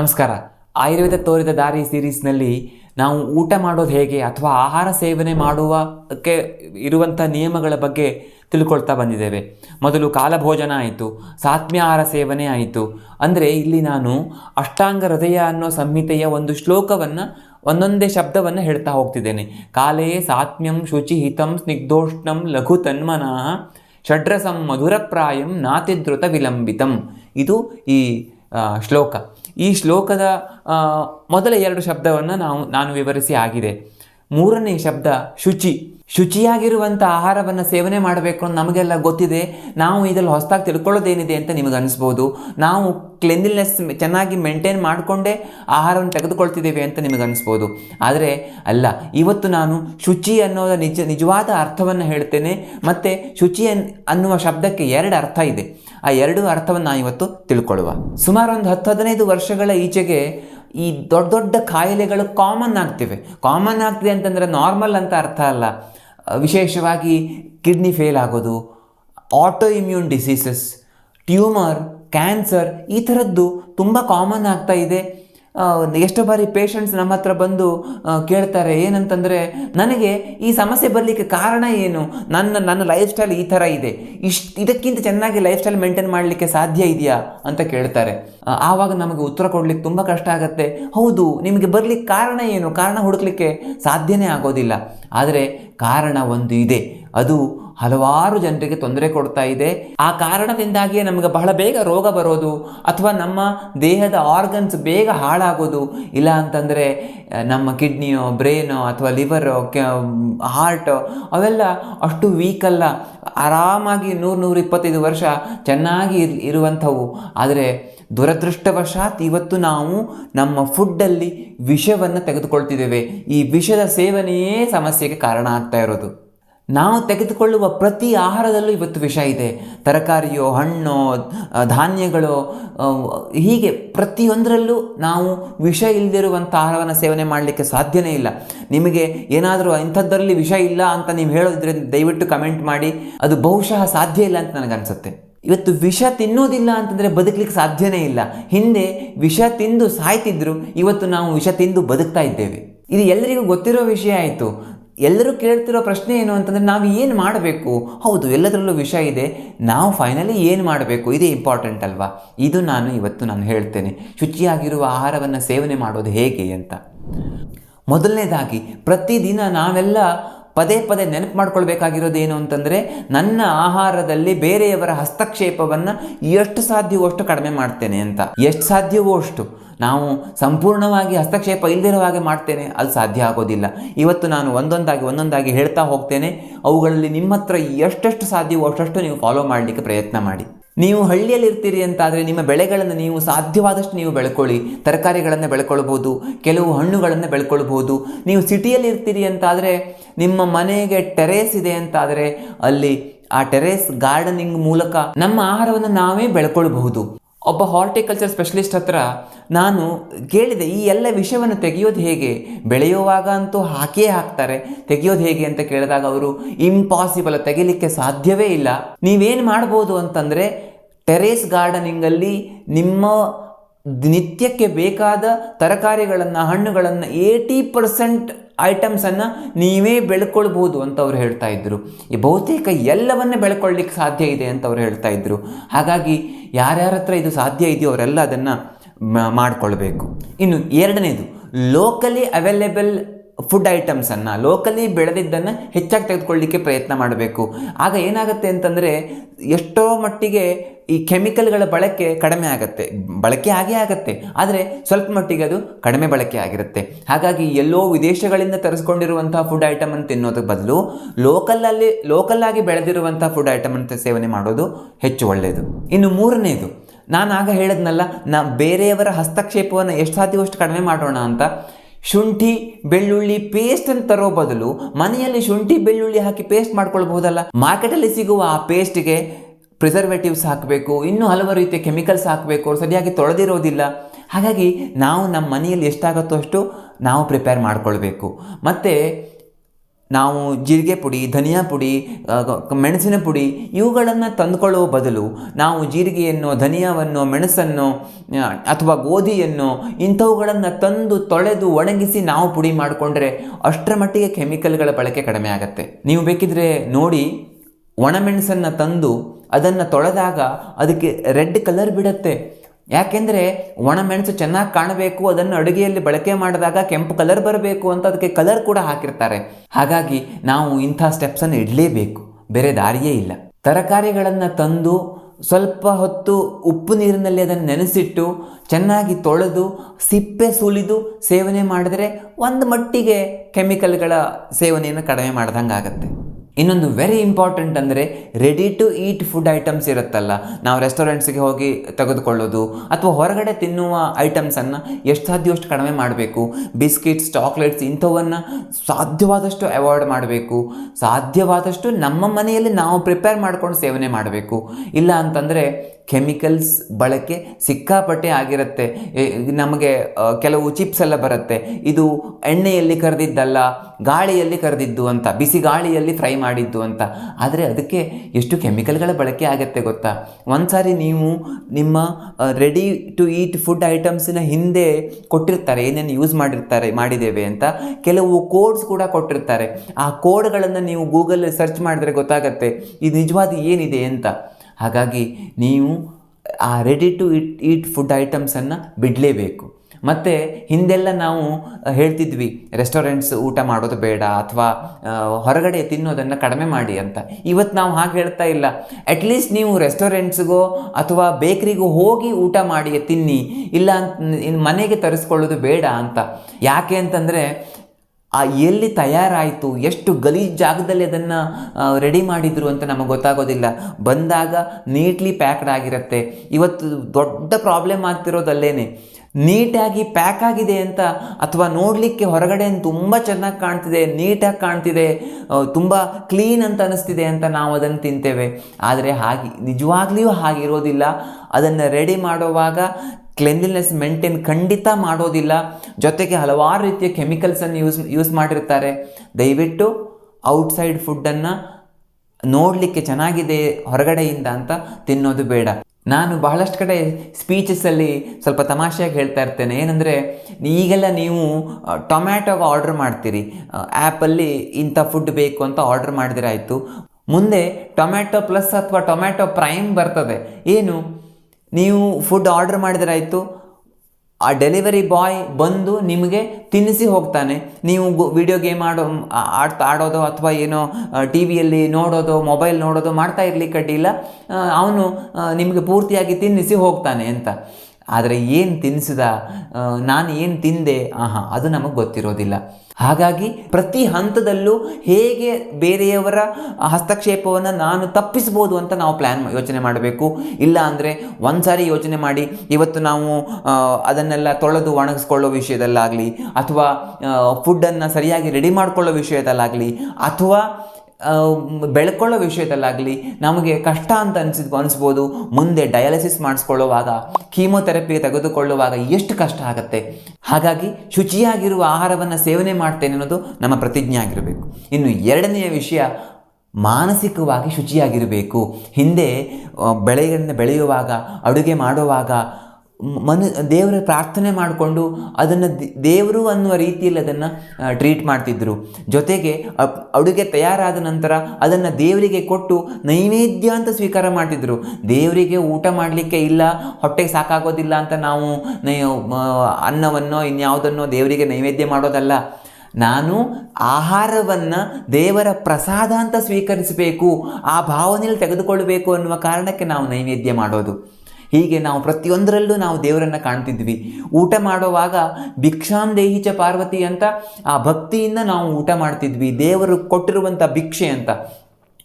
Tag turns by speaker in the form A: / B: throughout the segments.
A: ನಮಸ್ಕಾರ. ಆಯುರ್ವೇದ ತೋರಿದ ದಾರಿ ಸೀರೀಸ್ನಲ್ಲಿ ನಾವು ಊಟ ಮಾಡೋದು ಹೇಗೆ ಅಥವಾ ಆಹಾರ ಸೇವನೆ ಮಾಡುವಕ್ಕೆ ಇರುವಂಥ ನಿಯಮಗಳ ಬಗ್ಗೆ ತಿಳ್ಕೊಳ್ತಾ ಬಂದಿದ್ದೇವೆ. ಮೊದಲು ಕಾಲಭೋಜನ ಆಯಿತು ಸಾತ್ಮ್ಯ ಆಹಾರ ಸೇವನೆ ಆಯಿತು. ಅಂದರೆ ಇಲ್ಲಿ ನಾನು ಅಷ್ಟಾಂಗ ಹೃದಯ ಅನ್ನೋ ಸಂಹಿತೆಯ ಒಂದು ಶ್ಲೋಕವನ್ನು, ಒಂದೊಂದೇ ಶಬ್ದವನ್ನು ಹೇಳ್ತಾ ಹೋಗ್ತಿದ್ದೇನೆ. ಕಾಲೇ ಸಾತ್ಮ್ಯಂ ಶುಚಿ ಹಿತಂ ಸ್ನಿಗ್ಧೋಷ್ಣಂ ಲಘು ತನ್ಮನಃ ಷಡ್ರಸಂ ಮಧುರಪ್ರಾಯಂ ನಾತಿದ್ರುತ ವಿಲಂಬಿತಂ. ಇದು ಈ ಶ್ಲೋಕ. ಈ ಶ್ಲೋಕದ ಮೊದಲ ಎರಡು ಶಬ್ದವನ್ನು ನಾವು ನಾನು ವಿವರಿಸಿ ಆಗಿದೆ. ಮೂರನೇ ಶಬ್ದ ಶುಚಿ. ಶುಚಿಯಾಗಿರುವಂಥ ಆಹಾರವನ್ನು ಸೇವನೆ ಮಾಡಬೇಕು ಅಂತ ನಮಗೆಲ್ಲ ಗೊತ್ತಿದೆ. ನಾವು ಇದರಲ್ಲಿ ಹೊಸದಾಗಿ ತಿಳ್ಕೊಳ್ಳೋದೇನಿದೆ ಅಂತ ನಿಮಗೆ ಅನಿಸ್ಬೋದು. ನಾವು ಕ್ಲೆನ್ಲಿನೆಸ್ ಚೆನ್ನಾಗಿ ಮೇಂಟೈನ್ ಮಾಡಿಕೊಂಡೇ ಆಹಾರವನ್ನು ತೆಗೆದುಕೊಳ್ತಿದ್ದೇವೆ ಅಂತ ನಿಮಗೆ ಅನಿಸ್ಬೋದು. ಆದರೆ ಅಲ್ಲ, ಇವತ್ತು ನಾನು ಶುಚಿ ಅನ್ನೋದ ನಿಜ, ನಿಜವಾದ ಅರ್ಥವನ್ನು ಹೇಳ್ತೇನೆ. ಮತ್ತು ಶುಚಿ ಅನ್ ಅನ್ನುವ ಶಬ್ದಕ್ಕೆ ಎರಡು ಅರ್ಥ ಇದೆ. ಆ ಎರಡು ಅರ್ಥವನ್ನು ನಾನು ಇವತ್ತು ತಿಳ್ಕೊಳ್ಳುವ. ಸುಮಾರು ಒಂದು ಹತ್ತು, ಹದಿನೈದು ವರ್ಷಗಳ ಈಚೆಗೆ ಈ ದೊಡ್ಡ ದೊಡ್ಡ ಕಾಯಿಲೆಗಳು ಕಾಮನ್ ಆಗ್ತಿವೆ. ಕಾಮನ್ ಆಗ್ತಿದೆ ಅಂತಂದರೆ ನಾರ್ಮಲ್ ಅಂತ ಅರ್ಥ ಅಲ್ಲ. ವಿಶೇಷವಾಗಿ ಕಿಡ್ನಿ ಫೇಲ್ ಆಗೋದು auto immune diseases tumour cancer ಈ ಥರದ್ದು ತುಂಬ ಕಾಮನ್ ಆಗ್ತಾ ಇದೆ. ಎಷ್ಟೋ ಬಾರಿ ಪೇಷಂಟ್ಸ್ ನಮ್ಮ ಹತ್ರ ಬಂದು ಕೇಳ್ತಾರೆ, ಏನಂತಂದರೆ, ನನಗೆ ಈ ಸಮಸ್ಯೆ ಬರಲಿಕ್ಕೆ ಕಾರಣ ಏನು? ನನ್ನ ನನ್ನ ಲೈಫ್ ಸ್ಟೈಲ್ ಈ ಥರ ಇದೆ. ಇಷ್ಟು, ಇದಕ್ಕಿಂತ ಚೆನ್ನಾಗಿ ಲೈಫ್ ಸ್ಟೈಲ್ ಮೇಂಟೈನ್ ಮಾಡಲಿಕ್ಕೆ ಸಾಧ್ಯ ಇದೆಯಾ? ಅಂತ ಕೇಳ್ತಾರೆ. ಆವಾಗ ನಮಗೆ ಉತ್ತರ ಕೊಡಲಿಕ್ಕೆ ತುಂಬ ಕಷ್ಟ ಆಗುತ್ತೆ. ಹೌದು, ನಿಮಗೆ ಬರಲಿಕ್ಕೆ ಕಾರಣ ಏನು? ಕಾರಣ ಹುಡುಕ್ಲಿಕ್ಕೆ ಸಾಧ್ಯನೇ ಆಗೋದಿಲ್ಲ. ಆದರೆ ಕಾರಣ ಒಂದು ಇದೆ. ಅದು ಹಲವಾರು ಜನರಿಗೆ ತೊಂದರೆ ಕೊಡ್ತಾ ಇದೆ. ಆ ಕಾರಣದಿಂದಾಗಿಯೇ ನಮಗೆ ಬಹಳ ಬೇಗ ರೋಗ ಬರೋದು ಅಥವಾ ನಮ್ಮ ದೇಹದ ಆರ್ಗನ್ಸ್ ಬೇಗ ಹಾಳಾಗೋದು. ಇಲ್ಲ ಅಂತಂದರೆ ನಮ್ಮ ಕಿಡ್ನಿಯೋ ಬ್ರೇನೋ ಅಥವಾ ಲಿವರೋ ಹಾರ್ಟೋ ಅವೆಲ್ಲ ಅಷ್ಟು ವೀಕಲ್ಲ ಆರಾಮಾಗಿ ನೂರು ನೂರ ಇಪ್ಪತ್ತೈದು ವರ್ಷ ಚೆನ್ನಾಗಿ ಇರ್, ಇರುವಂಥವು. ಆದರೆ ದುರದೃಷ್ಟವಶಾತ್ ಇವತ್ತು ನಾವು ನಮ್ಮ ಫುಡ್ಡಲ್ಲಿ ವಿಷವನ್ನು ತೆಗೆದುಕೊಳ್ತಿದ್ದೇವೆ. ಈ ವಿಷದ ಸೇವನೆಯೇ ಸಮಸ್ಯೆಗೆ ಕಾರಣ ಆಗ್ತಾ ಇರೋದು. ನಾವು ತೆಗೆದುಕೊಳ್ಳುವ ಪ್ರತಿ ಆಹಾರದಲ್ಲೂ ಇವತ್ತು ವಿಷ ಇದೆ. ತರಕಾರಿಯೋ, ಹಣ್ಣೋ ಧಾನ್ಯಗಳೋ ಹೀಗೆ ಪ್ರತಿಯೊಂದರಲ್ಲೂ ನಾವು ವಿಷ ಇಲ್ಲದಿರುವಂಥ ಆಹಾರವನ್ನು ಸೇವನೆ ಮಾಡಲಿಕ್ಕೆ ಸಾಧ್ಯನೇ ಇಲ್ಲ. ನಿಮಗೆ ಏನಾದರೂ ಇಂಥದ್ದರಲ್ಲಿ ವಿಷ ಇಲ್ಲ ಅಂತ ನೀವು ಹೇಳೋದ್ರಿಂದ ದಯವಿಟ್ಟು ಕಮೆಂಟ್ ಮಾಡಿ. ಅದು ಬಹುಶಃ ಸಾಧ್ಯ ಇಲ್ಲ ಅಂತ ನನಗನ್ಸುತ್ತೆ. ಇವತ್ತು ವಿಷ ತಿನ್ನೋದಿಲ್ಲ ಅಂತಂದರೆ ಬದುಕಲಿಕ್ಕೆ ಸಾಧ್ಯನೇ ಇಲ್ಲ. ಹಿಂದೆ ವಿಷ ತಿಂದು ಸಾಯ್ತಿದ್ರು, ಇವತ್ತು ನಾವು ವಿಷ ತಿಂದು ಬದುಕ್ತಾ ಇದ್ದೇವೆ. ಇದು ಎಲ್ಲರಿಗೂ ಗೊತ್ತಿರೋ ವಿಷಯ ಆಯಿತು. ಎಲ್ಲರೂ ಕೇಳ್ತಿರೋ ಪ್ರಶ್ನೆ ಏನು ಅಂತಂದರೆ ನಾವು ಏನು ಮಾಡಬೇಕು? ಹೌದು, ಎಲ್ಲದರಲ್ಲೂ ವಿಷಯ ಇದೆ. ನಾವು ಫೈನಲಿ ಏನು ಮಾಡಬೇಕು? ಇದೇ ಇಂಪಾರ್ಟೆಂಟ್ ಅಲ್ವಾ? ಇದು ನಾನು ಇವತ್ತು ನಾನು ಹೇಳ್ತೇನೆ. ಶುಚಿಯಾಗಿರುವ ಆಹಾರವನ್ನು ಸೇವನೆ ಮಾಡೋದು ಹೇಗೆ ಅಂತ. ಮೊದಲನೇದಾಗಿ, ಪ್ರತಿದಿನ ನಾವೆಲ್ಲ ಪದೇ ಪದೇ ನೆನಪು ಮಾಡ್ಕೊಳ್ಬೇಕಾಗಿರೋದು ಏನು ಅಂತಂದರೆ, ನನ್ನ ಆಹಾರದಲ್ಲಿ ಬೇರೆಯವರ ಹಸ್ತಕ್ಷೇಪವನ್ನು ಎಷ್ಟು ಸಾಧ್ಯವೋ ಅಷ್ಟು ಕಡಿಮೆ ಮಾಡ್ತೇನೆ ಅಂತ. ಎಷ್ಟು ಸಾಧ್ಯವೋ ಅಷ್ಟು. ನಾವು ಸಂಪೂರ್ಣವಾಗಿ ಹಸ್ತಕ್ಷೇಪ ಇಲ್ಲದಿರೋ ಹಾಗೆ ಮಾಡ್ತೇನೆ, ಅದು ಸಾಧ್ಯ ಆಗೋದಿಲ್ಲ. ಇವತ್ತು ನಾನು ಒಂದೊಂದಾಗಿ ಒಂದೊಂದಾಗಿ ಹೇಳ್ತಾ ಹೋಗ್ತೇನೆ. ಅವುಗಳಲ್ಲಿ ನಿಮ್ಮ ಹತ್ರ ಎಷ್ಟೆಷ್ಟು ಸಾಧ್ಯವೋ ಅಷ್ಟಷ್ಟು ನೀವು ಫಾಲೋ ಮಾಡಲಿಕ್ಕೆ ಪ್ರಯತ್ನ ಮಾಡಿ. ನೀವು ಹಳ್ಳಿಯಲ್ಲಿ ಇರ್ತೀರಿ ಅಂತಾದರೆ ನಿಮ್ಮ ಬೆಳೆಗಳನ್ನು ನೀವು ಸಾಧ್ಯವಾದಷ್ಟು ನೀವು ಬೆಳ್ಕೊಳ್ಳಿ. ತರಕಾರಿಗಳನ್ನು ಬೆಳ್ಕೊಳ್ಬೋದು ಕೆಲವು ಹಣ್ಣುಗಳನ್ನು ಬೆಳ್ಕೊಳ್ಬೋದು ನೀವು ಸಿಟಿಯಲ್ಲಿ ಇರ್ತೀರಿ ಅಂತಾದರೆ ನಿಮ್ಮ ಮನೆಗೆ ಟೆರೇಸ್ ಇದೆ ಅಂತಾದರೆ ಅಲ್ಲಿ ಆ ಟೆರೇಸ್ ಗಾರ್ಡನಿಂಗ್ ಮೂಲಕ ನಮ್ಮ ಆಹಾರವನ್ನು ನಾವೇ ಬೆಳ್ಕೊಳ್ಬಹುದು. ಒಬ್ಬ ಹಾರ್ಟಿಕಲ್ಚರ್ ಸ್ಪೆಷಲಿಸ್ಟ್ ಹತ್ರ ನಾನು ಕೇಳಿದೆ, ಈ ಎಲ್ಲ ವಿಷಯವನ್ನು ತೆಗೆಯೋದು ಹೇಗೆ? ಬೆಳೆಯುವಾಗ ಅಂತೂ ಹಾಕಿಯೇ ಹಾಕ್ತಾರೆ. ತೆಗೆಯೋದು ಹೇಗೆ ಅಂತ ಕೇಳಿದಾಗ ಅವರು ಇಂಪಾಸಿಬಲ್ ತೆಗಿಲಿಕ್ಕೆ ಸಾಧ್ಯವೇ ಇಲ್ಲ. ನೀವೇನು ಮಾಡ್ಬೋದು ಅಂತಂದರೆ ಟೆರೇಸ್ ಗಾರ್ಡನಿಂಗಲ್ಲಿ ನಿಮ್ಮ ನಿತ್ಯಕ್ಕೆ ಬೇಕಾದ ತರಕಾರಿಗಳನ್ನು, ಹಣ್ಣುಗಳನ್ನು ಏಯ್ಟಿ ಪರ್ಸೆಂಟ್ ಐಟಮ್ಸನ್ನು ನೀವೇ ಬೆಳ್ಕೊಳ್ಬೋದು ಅಂತ ಅವ್ರು ಹೇಳ್ತಾ ಇದ್ದರು ಈ ಬಹುತೇಕ ಎಲ್ಲವನ್ನೇ ಬೆಳ್ಕೊಳ್ಳಿಕ್ಕೆ ಸಾಧ್ಯ ಇದೆ ಅಂತ ಅವ್ರು ಹೇಳ್ತಾ ಇದ್ದರು ಹಾಗಾಗಿ ಯಾರ್ಯಾರ ಹತ್ರ ಇದು ಸಾಧ್ಯ ಇದೆಯೋ ಅವರೆಲ್ಲ ಅದನ್ನು ಮಾಡಿಕೊಳ್ಬೇಕು. ಇನ್ನು ಎರಡನೇದು ಲೋಕಲಿ ಅವೈಲೇಬಲ್ ಫುಡ್ ಐಟಮ್ಸನ್ನು ಲೋಕಲಿ ಬೆಳೆದಿದ್ದನ್ನು ಹೆಚ್ಚಾಗಿ ತೆಗೆದುಕೊಳ್ಳಲಿಕ್ಕೆ ಪ್ರಯತ್ನ ಮಾಡಬೇಕು. ಆಗ ಏನಾಗುತ್ತೆ ಅಂತಂದರೆ, ಎಷ್ಟೋ ಮಟ್ಟಿಗೆ ಈ ಕೆಮಿಕಲ್ಗಳ ಬಳಕೆ ಕಡಿಮೆ ಆಗುತ್ತೆ. ಬಳಕೆ ಆಗೇ ಆಗುತ್ತೆ. ಆದರೆ ಸ್ವಲ್ಪ ಮಟ್ಟಿಗೆ ಅದು ಕಡಿಮೆ ಬಳಕೆ ಆಗಿರುತ್ತೆ. ಹಾಗಾಗಿ ಎಲ್ಲೋ ವಿದೇಶಗಳಿಂದ ತರಿಸ್ಕೊಂಡಿರುವಂಥ ಫುಡ್ ಐಟಮ್ ಐಟಮನ್ನು ತಿನ್ನೋದಕ್ಕೆ ಬದಲು ಲೋಕಲಲ್ಲಿ ಲೋಕಲ್ಲಾಗಿ ಬೆಳೆದಿರುವಂಥ ಫುಡ್ ಐಟಮ್ ಅಂತ ಸೇವನೆ ಮಾಡೋದು ಹೆಚ್ಚು ಒಳ್ಳೆಯದು ಇನ್ನು ಮೂರನೇದು ನಾನು ಆಗ ಹೇಳಿದ್ನಲ್ಲ, ನಾ ಬೇರೆಯವರ ಹಸ್ತಕ್ಷೇಪವನ್ನು ಎಷ್ಟು ಸಾಧ್ಯವಷ್ಟು ಕಡಿಮೆ ಮಾಡೋಣ ಅಂತ. ಶುಂಠಿ, ಬೆಳ್ಳುಳ್ಳಿ ಪೇಸ್ಟನ್ನು ತರೋ ಬದಲು ಮನೆಯಲ್ಲಿ ಶುಂಠಿ, ಬೆಳ್ಳುಳ್ಳಿ ಹಾಕಿ ಪೇಸ್ಟ್ ಮಾಡ್ಕೊಳ್ಬಹುದಲ್ಲ? ಮಾರ್ಕೆಟಲ್ಲಿ ಸಿಗುವ ಆ ಪೇಸ್ಟ್ಗೆ ಪ್ರಿಸರ್ವೇಟಿವ್ಸ್ ಹಾಕಬೇಕು, ಇನ್ನೂ ಹಲವು ರೀತಿಯ ಕೆಮಿಕಲ್ಸ್ ಹಾಕಬೇಕು ಸರಿಯಾಗಿ ತೊಳೆದಿರೋದಿಲ್ಲ. ಹಾಗಾಗಿ ನಾವು ನಮ್ಮ ಮನೆಯಲ್ಲಿ ಎಷ್ಟಾಗುತ್ತೋ ಅಷ್ಟು ನಾವು ಪ್ರಿಪೇರ್ ಮಾಡ್ಕೊಳ್ಬೇಕು. ಮತ್ತು ನಾವು ಜೀರಿಗೆ ಪುಡಿ, ಧನಿಯಾ ಪುಡಿ ಮೆಣಸಿನ ಪುಡಿ ಇವುಗಳನ್ನು ತಂದುಕೊಳ್ಳುವ ಬದಲು ನಾವು ಜೀರಿಗೆಯನ್ನು, ಧನಿಯಾವನ್ನು, ಮೆಣಸನ್ನು ಅಥವಾ ಗೋಧಿಯನ್ನು ಇಂಥವುಗಳನ್ನು ತಂದು ತೊಳೆದು ಒಣಗಿಸಿ ನಾವು ಪುಡಿ ಮಾಡಿಕೊಂಡ್ರೆ ಅಷ್ಟರ ಮಟ್ಟಿಗೆ ಕೆಮಿಕಲ್ಗಳ ಬಳಕೆ ಕಡಿಮೆ ಆಗುತ್ತೆ. ನೀವು ಬೇಕಿದ್ರೆ ನೋಡಿ ಒಣಮೆಣಸನ್ನು ತಂದು ಅದನ್ನು ತೊಳೆದಾಗ ಅದಕ್ಕೆ ರೆಡ್ ಕಲರ್ ಬಿಡುತ್ತೆ. ಯಾಕೆಂದರೆ ಒಣಮೆಣಸು ಚೆನ್ನಾಗಿ ಕಾಣಬೇಕು, ಅದನ್ನು ಅಡುಗೆಯಲ್ಲಿ ಬಳಕೆ ಮಾಡಿದಾಗ ಕೆಂಪು ಕಲರ್ ಬರಬೇಕು ಅಂತ ಅದಕ್ಕೆ ಕಲರ್ ಕೂಡ ಹಾಕಿರ್ತಾರೆ. ಹಾಗಾಗಿ ನಾವು ಇಂಥ ಸ್ಟೆಪ್ಸನ್ನು ಇಡಲೇಬೇಕು, ಬೇರೆ ದಾರಿಯೇ ಇಲ್ಲ. ತರಕಾರಿಗಳನ್ನು ತಂದು ಸ್ವಲ್ಪ ಹೊತ್ತು ಉಪ್ಪು ನೀರಿನಲ್ಲಿ ಅದನ್ನು ನೆನೆಸಿಟ್ಟು ಚೆನ್ನಾಗಿ ತೊಳೆದು, ಸಿಪ್ಪೆ ಸುಲಿದು ಸೇವನೆ ಮಾಡಿದರೆ ಒಂದು ಮಟ್ಟಿಗೆ ಕೆಮಿಕಲ್ಗಳ ಸೇವನೆಯನ್ನು ಕಡಿಮೆ ಮಾಡ್ದಂಗೆ ಆಗುತ್ತೆ ಇನ್ನೊಂದು ವೆರಿ ಇಂಪಾರ್ಟೆಂಟ್ ಅಂದರೆ ready to eat food items ಇರುತ್ತಲ್ಲ. ನಾವು ರೆಸ್ಟೋರೆಂಟ್ಸ್ಗೆ ಹೋಗಿ ತೆಗೆದುಕೊಳ್ಳೋದು ಅಥವಾ ಹೊರಗಡೆ ತಿನ್ನುವ ಐಟಮ್ಸನ್ನು ಎಷ್ಟು ಸಾಧ್ಯ ಅಷ್ಟು ಕಡಿಮೆ ಮಾಡಬೇಕು. ಬಿಸ್ಕಿಟ್ಸ್, ಚಾಕ್ಲೇಟ್ಸ್ ಇಂಥವನ್ನು ಸಾಧ್ಯವಾದಷ್ಟು ಅವಾಯ್ಡ್ ಮಾಡಬೇಕು. ಸಾಧ್ಯವಾದಷ್ಟು ನಮ್ಮ ಮನೆಯಲ್ಲಿ ನಾವು ಪ್ರಿಪೇರ್ ಮಾಡ್ಕೊಂಡು ಸೇವನೆ ಮಾಡಬೇಕು. ಇಲ್ಲ ಅಂತಂದರೆ ಕೆಮಿಕಲ್ಸ್ ಬಳಕೆ ಸಿಕ್ಕಾಪಟ್ಟೆ ಆಗಿರುತ್ತೆ. ನಮಗೆ ಕೆಲವು ಚಿಪ್ಸ್ ಎಲ್ಲ ಬರುತ್ತೆ. ಇದು ಎಣ್ಣೆಯಲ್ಲಿ ಕರೆದಿದ್ದಲ್ಲ, ಗಾಳಿಯಲ್ಲಿ ಕರೆದಿದ್ದು ಅಂತ, ಬಿಸಿ ಗಾಳಿಯಲ್ಲಿ ಫ್ರೈ ಮಾಡಿದ್ದು ಅಂತ. ಆದರೆ ಅದಕ್ಕೆ ಎಷ್ಟು ಕೆಮಿಕಲ್ಗಳ ಬಳಕೆ ಆಗುತ್ತೆ ಗೊತ್ತಾ? ಒಂದ್ಸಾರಿ ನೀವು ನಿಮ್ಮ ರೆಡಿ ಟು ಈಟ್ ಫುಡ್ ಐಟಮ್ಸಿನ ಹಿಂದೆ ಕೊಟ್ಟಿರ್ತಾರೆ, ಏನೇನು ಯೂಸ್ ಮಾಡಿರ್ತಾರೆ, ಮಾಡಿದ್ದೇವೆ ಅಂತ. ಕೆಲವು ಕೋಡ್ಸ್ ಕೂಡ ಕೊಟ್ಟಿರ್ತಾರೆ. ಆ ಕೋಡ್ಗಳನ್ನು ನೀವು ಗೂಗಲ್ ಸರ್ಚ್ ಮಾಡಿದ್ರೆ ಗೊತ್ತಾಗತ್ತೆ. ಇದು ನಿಜವಾದ ಏನಿದೆ ಅಂತ. ಹಾಗಾಗಿ ನೀವು, ಆ ready to it eat food ಐಟಮ್ಸನ್ನು ಬಿಡಲೇಬೇಕು. ಮತ್ತು ಹಿಂದೆಲ್ಲ ನಾವು ಹೇಳ್ತಿದ್ವಿ ರೆಸ್ಟೋರೆಂಟ್ಸ್ ಊಟ ಮಾಡೋದು ಬೇಡ ಅಥವಾ ಹೊರಗಡೆ ತಿನ್ನೋದನ್ನು ಕಡಿಮೆ ಮಾಡಿ ಅಂತ. ಇವತ್ತು ನಾವು ಹಾಗೆ ಹೇಳ್ತಾ ಇಲ್ಲ. ಅಟ್ಲೀಸ್ಟ್ ನೀವು ರೆಸ್ಟೋರೆಂಟ್ಸ್ಗೋ ಅಥವಾ ಬೇಕ್ರಿಗೂ ಹೋಗಿ ಊಟ ಮಾಡಿ ತಿನ್ನಿ. ಇಲ್ಲ ಅಂತ ಮನೆಗೆ ತರಿಸ್ಕೊಳ್ಳೋದು ಬೇಡ ಅಂತ. ಯಾಕೆ ಅಂತಂದರೆ ಆ ಎಲ್ಲಿ ತಯಾರಾಯಿತು, ಎಷ್ಟು ಗಲೀಜ್ ಜಾಗದಲ್ಲಿ ಅದನ್ನು ರೆಡಿ ಮಾಡಿದ್ರು ಅಂತ ನಮಗೆ ಗೊತ್ತಾಗೋದಿಲ್ಲ. ಬಂದಾಗ ನೀಟ್ಲಿ ಪ್ಯಾಕ್ಡ್ ಆಗಿರುತ್ತೆ. ಇವತ್ತು ದೊಡ್ಡ ಪ್ರಾಬ್ಲಮ್ ಆಗ್ತಿರೋದಲ್ಲೇನೆ. ನೀಟಾಗಿ ಪ್ಯಾಕ್ ಆಗಿದೆ ಅಂತ ಅಥವಾ ನೋಡಲಿಕ್ಕೆ ಹೊರಗಡೆ ತುಂಬ ಚೆನ್ನಾಗಿ ಕಾಣ್ತಿದೆ, ನೀಟಾಗಿ ಕಾಣ್ತಿದೆ ತುಂಬ ಕ್ಲೀನ್ ಅಂತ ಅನಿಸ್ತಿದೆ ಅಂತ ನಾವು ಅದನ್ನು ತಿಂತೇವೆ. ಆದರೆ ಹಾಗೆ ನಿಜವಾಗ್ಲಿಯೂ ಹಾಗಿರೋದಿಲ್ಲ. ಅದನ್ನು ರೆಡಿ ಮಾಡುವಾಗ ಕ್ಲೆನ್ಲಿನೆಸ್ ಮೇಂಟೈನ್ ಖಂಡಿತ ಮಾಡೋದಿಲ್ಲ. ಜೊತೆಗೆ ಹಲವಾರು ರೀತಿಯ ಕೆಮಿಕಲ್ಸನ್ನು ಯೂಸ್ ಯೂಸ್ ಮಾಡಿರ್ತಾರೆ. ದಯವಿಟ್ಟು ಔಟ್ಸೈಡ್ ಫುಡ್ಡನ್ನು ನೋಡಲಿಕ್ಕೆ ಚೆನ್ನಾಗಿದೆ ಹೊರಗಡೆಯಿಂದ ಅಂತ ತಿನ್ನೋದು ಬೇಡ. ನಾನು ಬಹಳಷ್ಟು ಕಡೆ ಸ್ಪೀಚಸಲ್ಲಿ ಸ್ವಲ್ಪ ತಮಾಷೆಯಾಗಿ ಹೇಳ್ತಾ ಇರ್ತೇನೆ. ಏನಂದರೆ, ಈಗೆಲ್ಲ ನೀವು ಟೊಮ್ಯಾಟೊಗೆ ಆರ್ಡ್ರ್ ಮಾಡ್ತೀರಿ. ಆ್ಯಪಲ್ಲಿ ಇಂಥ ಫುಡ್ ಬೇಕು ಅಂತ ಆರ್ಡ್ರ್ ಆಯಿತು. ಮುಂದೆ ಟೊಮ್ಯಾಟೊ ಪ್ಲಸ್ ಅಥವಾ ಟೊಮ್ಯಾಟೊ ಪ್ರೈಮ್ ಬರ್ತದೆ. ಏನು? ನೀವು ಫುಡ್ ಆರ್ಡರ್ ಮಾಡಿದ್ರಾಯಿತು ಆ ಡೆಲಿವರಿ ಬಾಯ್ ಬಂದು ನಿಮಗೆ ತಿನ್ನಿಸಿ ಹೋಗ್ತಾನೆ. ನೀವು ವಿಡಿಯೋ ಗೇಮ್ ಆಡೋ ಆಡ್ತಾ, ಆಡೋದು ಅಥವಾ ಏನೋ ಟಿ ವಿಯಲ್ಲಿ ನೋಡೋದು ಮೊಬೈಲ್ ನೋಡೋದು ಮಾಡ್ತಾ ಇರಲಿಕ್ಕೆ ಅಡ್ಡಿಲ್ಲ ಅವನು ನಿಮಗೆ ಪೂರ್ತಿಯಾಗಿ ತಿನ್ನಿಸಿ ಹೋಗ್ತಾನೆ ಅಂತ. ಆದರೆ ಏನು ತಿನ್ನಿಸಿದ ನಾನು ಏನು ತಿಂದೆ, ಆಹಾ, ಅದು ನಮಗೆ ಗೊತ್ತಿರೋದಿಲ್ಲ. ಹಾಗಾಗಿ ಪ್ರತಿ ಹಂತದಲ್ಲೂ ಹೇಗೆ ಬೇರೆಯವರ ಹಸ್ತಕ್ಷೇಪವನ್ನು ನಾನು ತಪ್ಪಿಸ್ಬೋದು ಅಂತ ನಾವು ಪ್ಲ್ಯಾನ್ ಯೋಚನೆ ಮಾಡಬೇಕು. ಇಲ್ಲ ಅಂದರೆ ಒಂದು ಸಾರಿ ಯೋಚನೆ ಮಾಡಿ, ಇವತ್ತು ನಾವು ಅದನ್ನೆಲ್ಲ ತೊಳೆದು ಒಣಗಿಸ್ಕೊಳ್ಳೋ ವಿಷಯದಲ್ಲಾಗಲಿ, ಅಥವಾ ಫುಡ್ಡನ್ನು ಸರಿಯಾಗಿ ರೆಡಿ ಮಾಡ್ಕೊಳ್ಳೋ ವಿಷಯದಲ್ಲಾಗಲಿ, ಅಥವಾ ಬೆಳ್ಕೊಳ್ಳೋ ವಿಷಯದಲ್ಲಾಗಲಿ ನಮಗೆ ಕಷ್ಟ ಅಂತ ಅನಿಸಿದ ಅನಿಸ್ಬೋದು, ಮುಂದೆ ಡಯಾಲಿಸಿಸ್ ಮಾಡಿಸ್ಕೊಳ್ಳುವಾಗ ಕೀಮೋಥೆರಪಿ ತೆಗೆದುಕೊಳ್ಳುವಾಗ ಎಷ್ಟು ಕಷ್ಟ ಆಗುತ್ತೆ? ಹಾಗಾಗಿ ಶುಚಿಯಾಗಿರುವ ಆಹಾರವನ್ನು ಸೇವನೆ ಮಾಡ್ತೇನೆ ಅನ್ನೋದು ನಮ್ಮ ಪ್ರತಿಜ್ಞೆ ಆಗಿರಬೇಕು. ಇನ್ನು ಎರಡನೆಯ ವಿಷಯ, ಮಾನಸಿಕವಾಗಿ ಶುಚಿಯಾಗಿರಬೇಕು. ಹಿಂದೆ ಬೆಳೆಯನ್ನು ಬೆಳೆಯುವಾಗ, ಅಡುಗೆ ಮಾಡುವಾಗ ಮನು, ದೇವರ ಪ್ರಾರ್ಥನೆ ಮಾಡಿಕೊಂಡು ಅದನ್ನು ದೇವರು ಅನ್ನುವ ರೀತಿಯಲ್ಲಿ ಅದನ್ನು ಟ್ರೀಟ್ ಮಾಡ್ತಿದ್ದರು ಜೊತೆಗೆ ಅಡುಗೆ ತಯಾರಾದ ನಂತರ ಅದನ್ನು ದೇವರಿಗೆ ಕೊಟ್ಟು ನೈವೇದ್ಯ ಅಂತ ಸ್ವೀಕಾರ ಮಾಡ್ತಿದ್ದರು ದೇವರಿಗೆ ಊಟ ಮಾಡಲಿಕ್ಕೆ ಇಲ್ಲ, ಹೊಟ್ಟೆಗೆ ಸಾಕಾಗೋದಿಲ್ಲ ಅಂತ ನಾವು ಅನ್ನವನ್ನೋ ಇನ್ಯಾವುದನ್ನೋ ದೇವರಿಗೆ ನೈವೇದ್ಯ ಮಾಡೋದಲ್ಲ. ನಾನು ಆಹಾರವನ್ನು ದೇವರ ಪ್ರಸಾದ ಅಂತ ಸ್ವೀಕರಿಸಬೇಕು, ಆ ಭಾವನೆಯಲ್ಲಿ ತೆಗೆದುಕೊಳ್ಳಬೇಕು ಅನ್ನುವ ಕಾರಣಕ್ಕೆ ನಾವು ನೈವೇದ್ಯ ಮಾಡೋದು. ಹೀಗೆ ನಾವು ಪ್ರತಿಯೊಂದರಲ್ಲೂ ನಾವು ದೇವರನ್ನು ಕಾಣ್ತಿದ್ವಿ. ಊಟ ಮಾಡುವಾಗ ಭಿಕ್ಷಾಂದೇಹಿಚ ಪಾರ್ವತಿ ಅಂತ ಆ ಭಕ್ತಿಯಿಂದ ನಾವು ಊಟ ಮಾಡ್ತಿದ್ವಿ. ದೇವರು ಕೊಟ್ಟಿರುವಂಥ ಭಿಕ್ಷೆ ಅಂತ.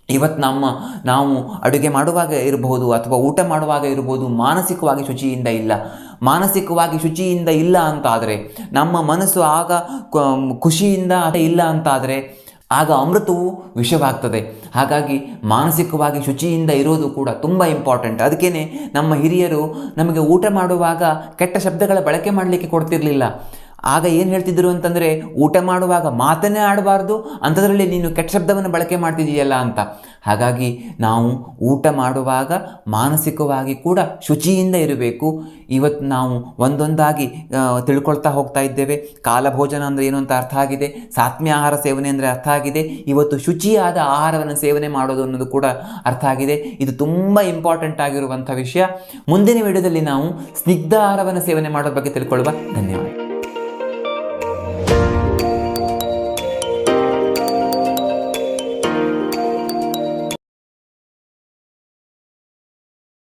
A: ಇವತ್ತು ನಮ್ಮ ನಾವು ಅಡುಗೆ ಮಾಡುವಾಗ ಇರಬಹುದು ಅಥವಾ ಊಟ ಮಾಡುವಾಗ ಇರಬಹುದು ಮಾನಸಿಕವಾಗಿ ಶುಚಿಯಿಂದ ಇಲ್ಲ. ಮಾನಸಿಕವಾಗಿ ಶುಚಿಯಿಂದ ಇಲ್ಲ ಅಂತಾದರೆ, ನಮ್ಮ ಮನಸ್ಸು ಆಗ ಖುಷಿಯಿಂದ ಇಲ್ಲ ಅಂತಾದರೆ ಆಗ ಅಮೃತವು ವಿಷವಾಗ್ತದೆ. ಹಾಗಾಗಿ ಮಾನಸಿಕವಾಗಿ ಶುಚಿಯಿಂದ ಇರೋದು ಕೂಡ ತುಂಬ ಇಂಪಾರ್ಟೆಂಟ್ ಅದಕ್ಕೇ ನಮ್ಮ ಹಿರಿಯರು ನಮಗೆ ಊಟ ಮಾಡುವಾಗ ಕೆಟ್ಟ ಶಬ್ದಗಳ ಬಳಕೆ ಮಾಡಲಿಕ್ಕೆ ಕೊಡ್ತಿರಲಿಲ್ಲ. ಆಗ ಏನು ಹೇಳ್ತಿದ್ರು ಅಂತಂದರೆ, ಊಟ ಮಾಡುವಾಗ ಮಾತನ್ನೇ ಆಡಬಾರ್ದು, ಅಂಥದ್ರಲ್ಲಿ ನೀನು ಕೆಟ್ಟ ಶಬ್ದವನ್ನು ಬಳಕೆ ಮಾಡ್ತಿದೀಯಲ್ಲ ಅಂತ. ಹಾಗಾಗಿ ನಾವು ಊಟ ಮಾಡುವಾಗ ಮಾನಸಿಕವಾಗಿ ಕೂಡ ಶುಚಿಯಿಂದ ಇರಬೇಕು. ಇವತ್ತು ನಾವು ಒಂದೊಂದಾಗಿ ತಿಳ್ಕೊಳ್ತಾ ಹೋಗ್ತಾ ಇದ್ದೇವೆ. ಕಾಲಭೋಜನ ಅಂದರೆ ಏನು ಅಂತ ಅರ್ಥ ಆಗಿದೆ. ಸಾತ್ಮ್ಯ ಆಹಾರ ಸೇವನೆ ಅಂದರೆ ಅರ್ಥ ಆಗಿದೆ. ಇವತ್ತು ಶುಚಿಯಾದ ಆಹಾರವನ್ನು ಸೇವನೆ ಮಾಡೋದು ಅನ್ನೋದು ಕೂಡ ಅರ್ಥ ಆಗಿದೆ. ಇದು ತುಂಬ ಇಂಪಾರ್ಟೆಂಟ್ ಆಗಿರುವಂಥ ವಿಷಯ. ಮುಂದಿನ ವಿಡಿಯೋದಲ್ಲಿ ನಾವು ಸ್ನಿಗ್ಧ ಆಹಾರವನ್ನು ಸೇವನೆ ಮಾಡೋದ್ರ ಬಗ್ಗೆ ತಿಳ್ಕೊಳ್ಳುವ. ಧನ್ಯವಾದ.